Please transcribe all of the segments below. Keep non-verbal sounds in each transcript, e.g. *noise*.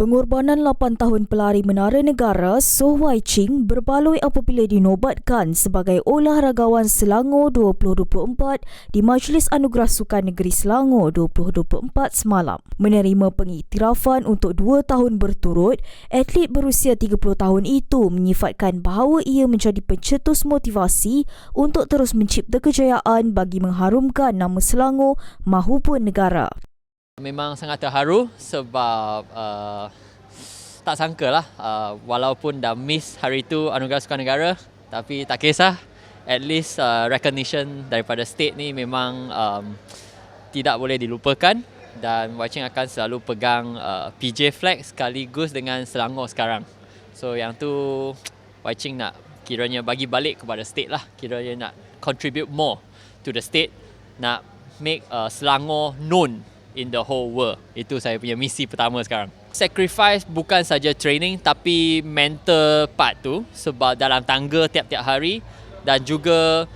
Pengorbanan 8 tahun pelari menara negara Soh Wai Ching berbaloi apabila dinobatkan sebagai olahragawan Selangor 2024 di Majlis Anugerah Sukan Negeri Selangor 2024 semalam. Menerima pengiktirafan untuk 2 tahun berturut, atlet berusia 30 tahun itu menyifatkan bahawa ia menjadi pencetus motivasi untuk terus mencipta kejayaan bagi mengharumkan nama Selangor mahupun negara. Memang sangat terharu sebab uh, tak sangka lah uh, walaupun dah miss hari tu Anugerah Sukan Negara tapi tak kisah at least uh, recognition daripada state ni memang um, tidak boleh dilupakan dan Waching akan selalu pegang uh, PJ flag sekaligus dengan Selangor sekarang. So yang tu *tsk* Waching nak kiranya bagi balik kepada state lah kiranya nak contribute more to the state nak make uh, Selangor known in the whole world. Itu saya punya misi pertama sekarang. Sacrifice bukan saja training tapi mental part tu sebab dalam tangga tiap-tiap hari dan juga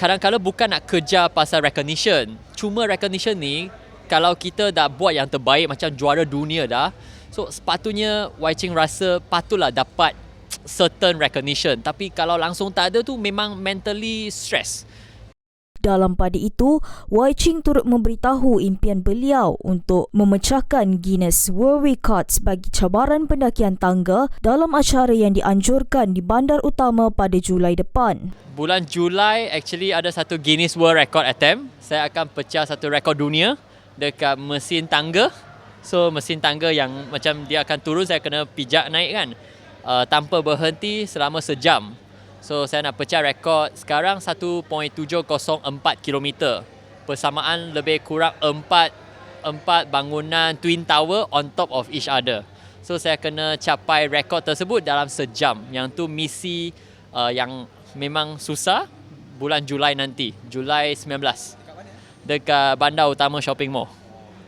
kadang-kadang bukan nak kejar pasal recognition. Cuma recognition ni kalau kita dah buat yang terbaik macam juara dunia dah so sepatutnya Wai Ching rasa patutlah dapat certain recognition tapi kalau langsung tak ada tu memang mentally stress dalam pada itu, Wai Ching turut memberitahu impian beliau untuk memecahkan Guinness World Records bagi cabaran pendakian tangga dalam acara yang dianjurkan di bandar utama pada Julai depan. Bulan Julai actually ada satu Guinness World Record attempt. Saya akan pecah satu rekod dunia dekat mesin tangga. So mesin tangga yang macam dia akan turun saya kena pijak naik kan. Uh, tanpa berhenti selama sejam. So saya nak pecah rekod sekarang 1.704 km. Persamaan lebih kurang 4 4 bangunan twin tower on top of each other. So saya kena capai rekod tersebut dalam sejam. Yang tu misi uh, yang memang susah bulan Julai nanti, Julai 19. Dekat bandar utama shopping mall.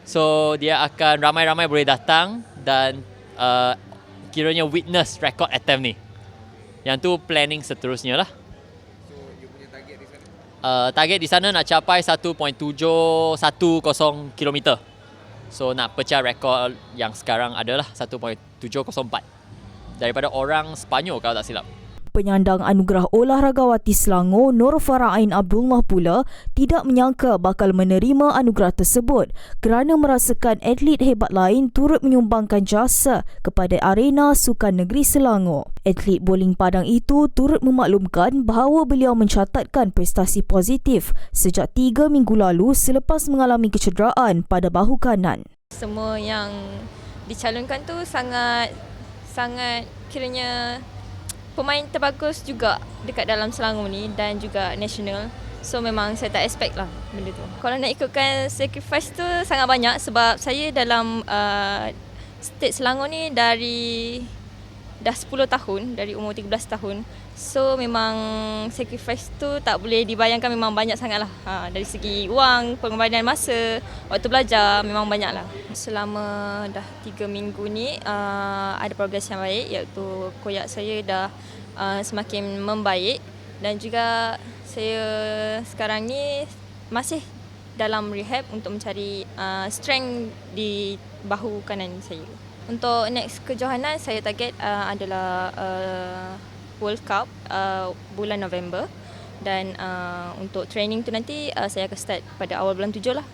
So dia akan ramai-ramai boleh datang dan uh, kiranya witness rekod attempt ni. Yang tu planning seterusnya lah. So, you punya target di sana? Uh, target di sana nak capai 1.710 km. So, nak pecah rekod yang sekarang adalah 1.704. Daripada orang Sepanyol kalau tak silap penyandang anugerah olahragawati Selangor Nur Farain Abdullah pula tidak menyangka bakal menerima anugerah tersebut kerana merasakan atlet hebat lain turut menyumbangkan jasa kepada arena sukan negeri Selangor. Atlet bowling padang itu turut memaklumkan bahawa beliau mencatatkan prestasi positif sejak tiga minggu lalu selepas mengalami kecederaan pada bahu kanan. Semua yang dicalonkan tu sangat sangat kiranya pemain terbagus juga dekat dalam Selangor ni dan juga national. So memang saya tak expect lah benda tu. Kalau nak ikutkan sacrifice tu sangat banyak sebab saya dalam uh, state Selangor ni dari dah 10 tahun, dari umur 13 tahun. So memang sacrifice tu tak boleh dibayangkan memang banyak sangat lah. Ha, dari segi wang, pengorbanan masa, waktu belajar memang banyak lah. Selama dah 3 minggu ni uh, ada progres yang baik iaitu koyak saya dah uh, semakin membaik dan juga saya sekarang ni masih dalam rehab untuk mencari uh, strength di bahu kanan saya. Untuk next kejohanan saya target uh, adalah uh, World Cup uh, bulan November dan uh, untuk training tu nanti uh, saya akan start pada awal bulan tujuh lah.